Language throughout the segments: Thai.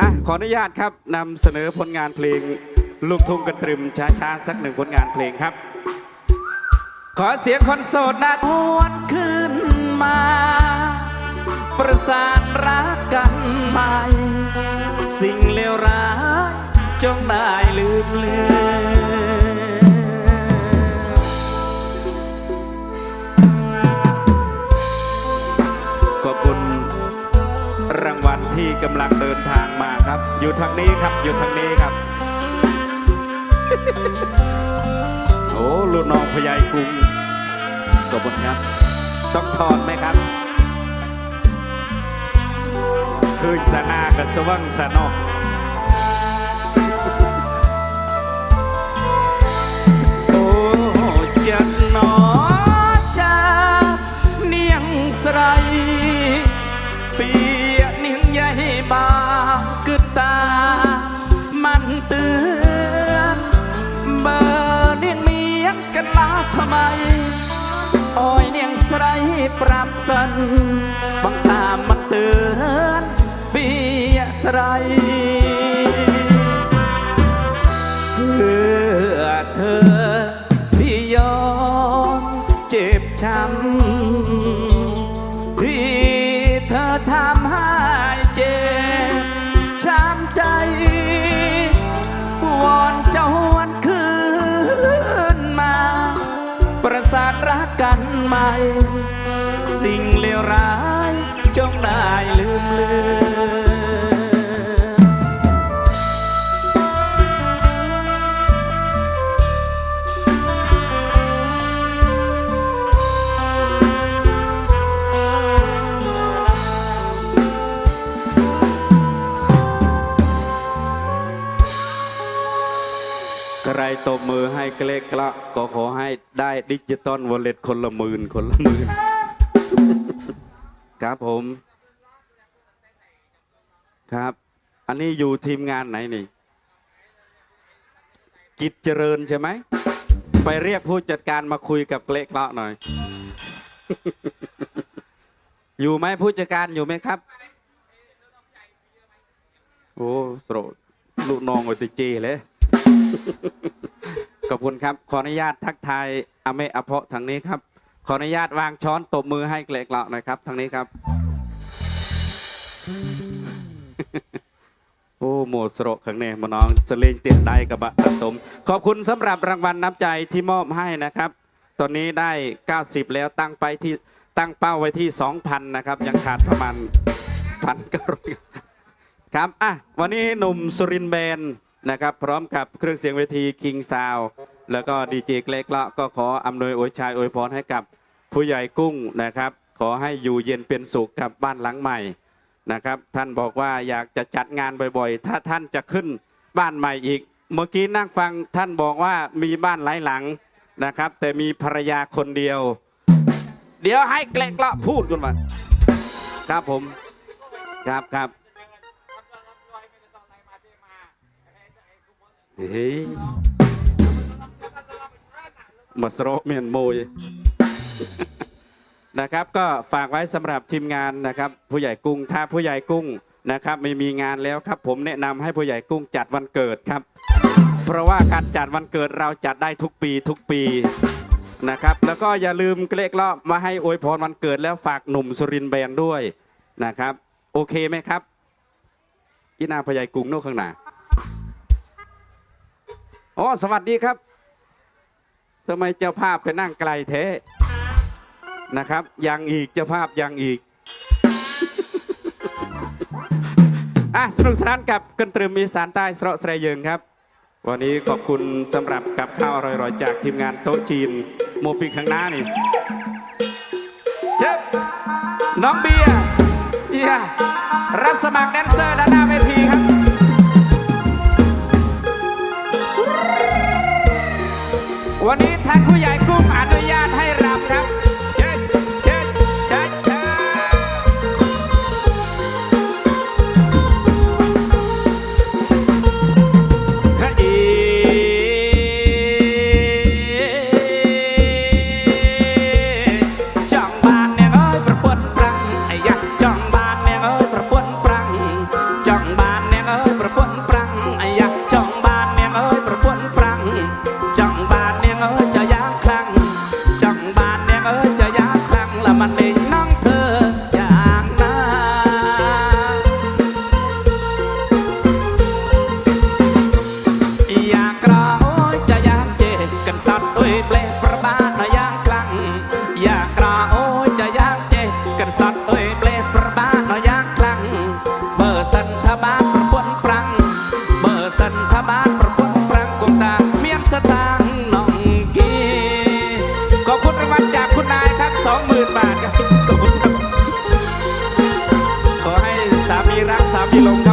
อะขออนุญาตครับนำเสนอผลงานเพลงลูกทุ่งกันตรึมช้าๆสักหนึ่งผลงานเพลงครับ ขอเสียงคนโสดนะวันขึ้นมา ประสานรักกันใหม่ สิ่งเลวร้ายจงได้ลืมเลือน รางวัลที่กำลังเดินทางมาครับ อยู่ทางนี้ครับ อยู่ทางนี้ครับ โอ้ลูกน้องพยายกรุงขอบคุณครับ ต้องถอนไหมครับคืนสนากับสว่างสนอกโอ้จัน ថ្មីអើយនាងស្រីប្រាប់សិនបង្អាមិនទឿនវាស្រី ลืมใครตบมือให้เกล็กละก็ขอให้ได้ดิจิตอลวอลเล็ตคนละหมื่นคนละหมื่น ครับผม ครับ อันนี้อยู่ทีมงานไหนนี่จิตเจริญใช่ไหม ไปเรียกผู้จัดการมาคุยกับเกล็กละหน่อย อยู่ไหมผู้จัดการอยู่ไหมครับ โอ้โสดลูกน้องโอติจีเลยขอบคุณครับ ขออนุญาตทักทายอเมอเพาะทางนี้ครับ ขออนุญาตวางช้อนตบมือให้เกลกเลาะหน่อยครับทางนี้ครับ โอ้โมสโรขังเนมน้องสเลงเตียนได้กับบะผสม ขอบคุณสำหรับรางวัลน้ำใจที่มอบให้นะครับ ตอนนี้ได้ 90 แล้วตั้งไปที่ตั้งเป้าไว้ที่ 2,000 นะครับ ยังขาดประมาณพันกรครับอะวันนี้หนุ่มสุรินทร์แบนนะครับ พร้อมกับเครื่องเสียงเวที King Sound แล้วก็ดีเจเกล็กละก็ขออำนวยอวยชัยอวยพรให้กับผู้ใหญ่กุ้งนะครับ ขอให้อยู่เย็นเป็นสุขกับบ้านหลังใหม่ นะครับ ท่านบอกว่าอยากจะจัดงานบ่อยๆ ถ้าท่านจะขึ้นบ้านใหม่อีก เมื่อกี้นั่งฟังท่านบอกว่ามีบ้านหลายหลังนะครับ แต่มีภรรยาคนเดียว เดี๋ยวให้เกล็กละพูดกันมาครับผมครับครับเฮ้ยมาสโรเมียนโมย นะครับก็ฝากไว้สำหรับทีมงานนะครับผู้ใหญ่กุ้งถ้าผู้ใหญ่กุ้งนะครับไม่มีงานแล้วครับ ผมแนะนำให้ผู้ใหญ่กุ้งจัดวันเกิดครับ เพราะว่าการจัดวันเกิดเราจัดได้ทุกปีทุกปีนะครับ แล้วก็อย่าลืมเกล็กเลาะมาให้อวยพรวันเกิดแล้วฝากหนุ่มสุรินแบนด์ด้วยนะครับ โอเคไหมครับที่นาผู้ใหญ่กุ้งโน่นข้างหน้าอ๋อสวัสดีครับทำไมเจ้าภาพไปนั่งไกลเท นะครับ ยังอีกเจ้าภาพยังอีก อะสนุกสนานกับกันตรึมอีสานใต้สระเสรเยิงครับ วันนี้ขอบคุณสำหรับกับข้าวอร่อยๆ จากทีมงานโต๊ะจีน โมปิข้างหน้านี่เจ๊น้องเบียร์เอียรับสมัครแดนเซอร์ด้านหน้าเวทีครับวันนี้ท่านผู้ใหญ่กุ้งอนุญาตให้รำครับ i sabe longa.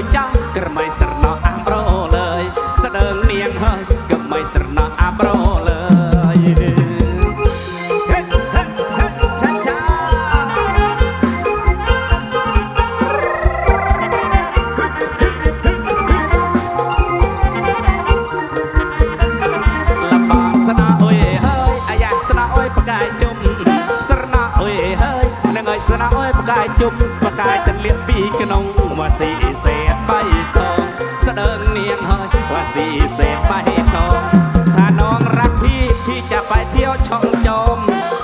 lucha. ยปากกายจุกปយបកាយជប់បកាយចន្លៀតពីក្នុងមកស៊ីសេสបៃតងស្ដើងនាងហើយមកស៊ីษไปทองถ้าน้องรักพี่พี่จะไปเที่ยวช่องจอม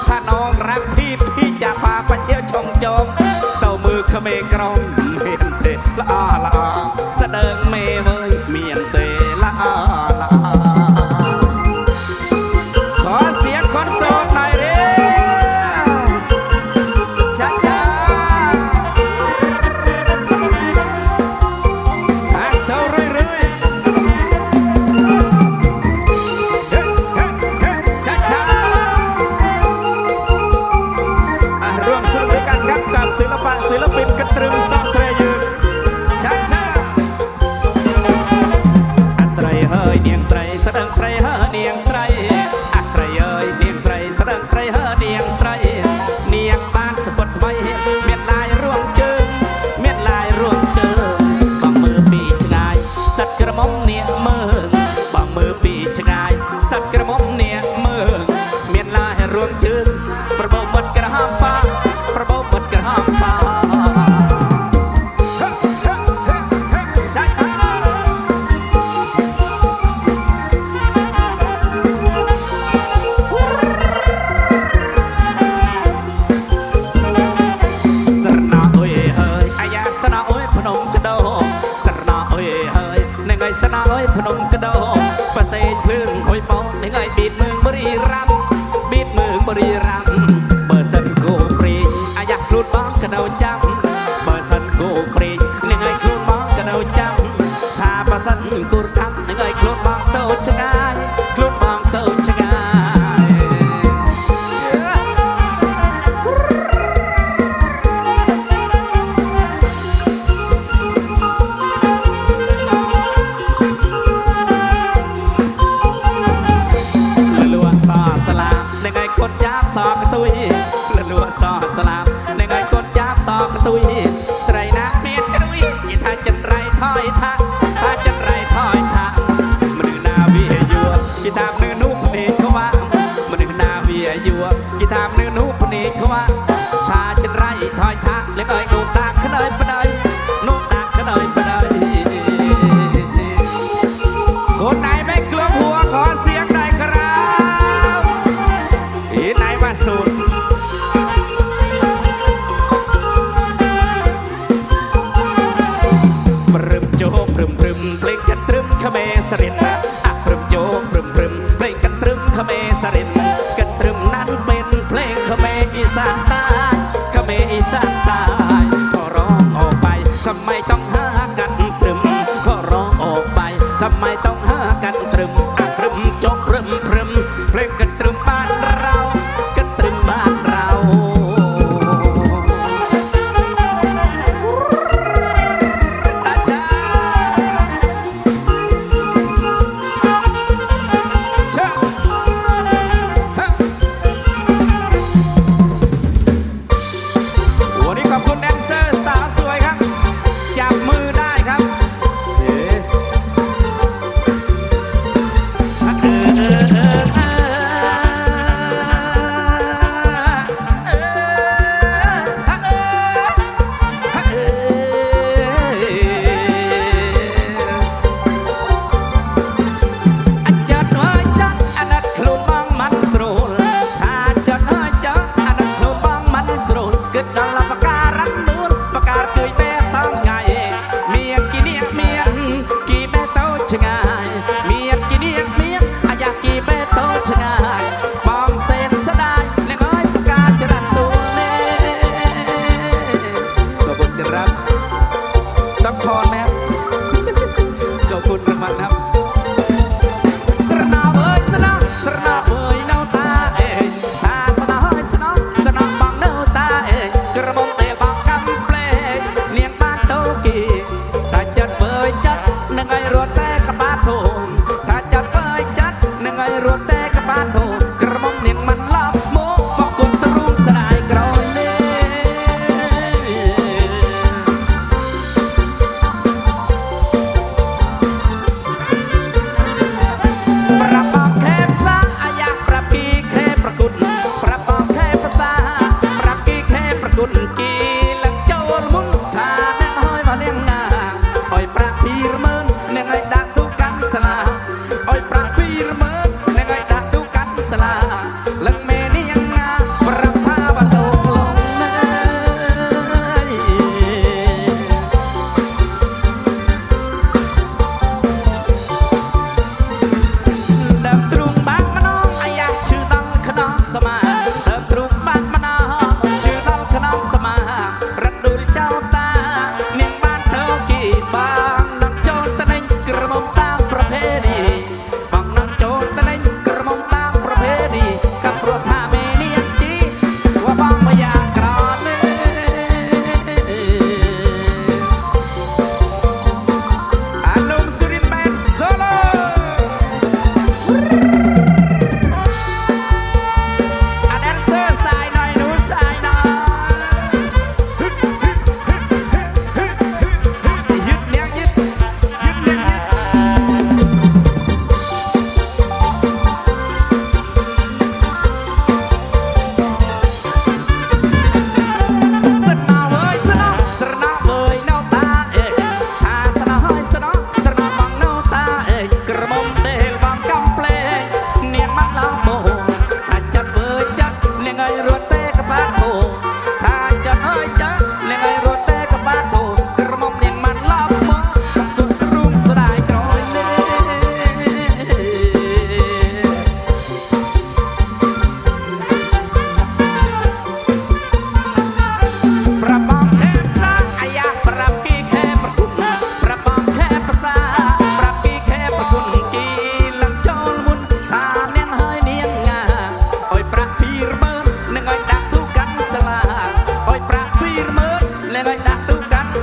ถ้าน้องรักพี่พี่จะพาไปเที่ยวช่องจอมเต้ามือขเมกรองเห็นเตะละอาละอาสะเดิงเม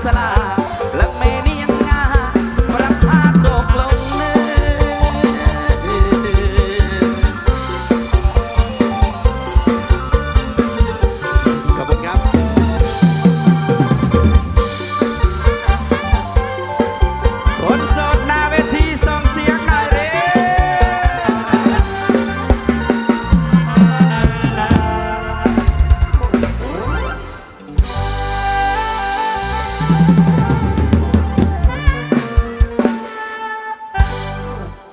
Sala.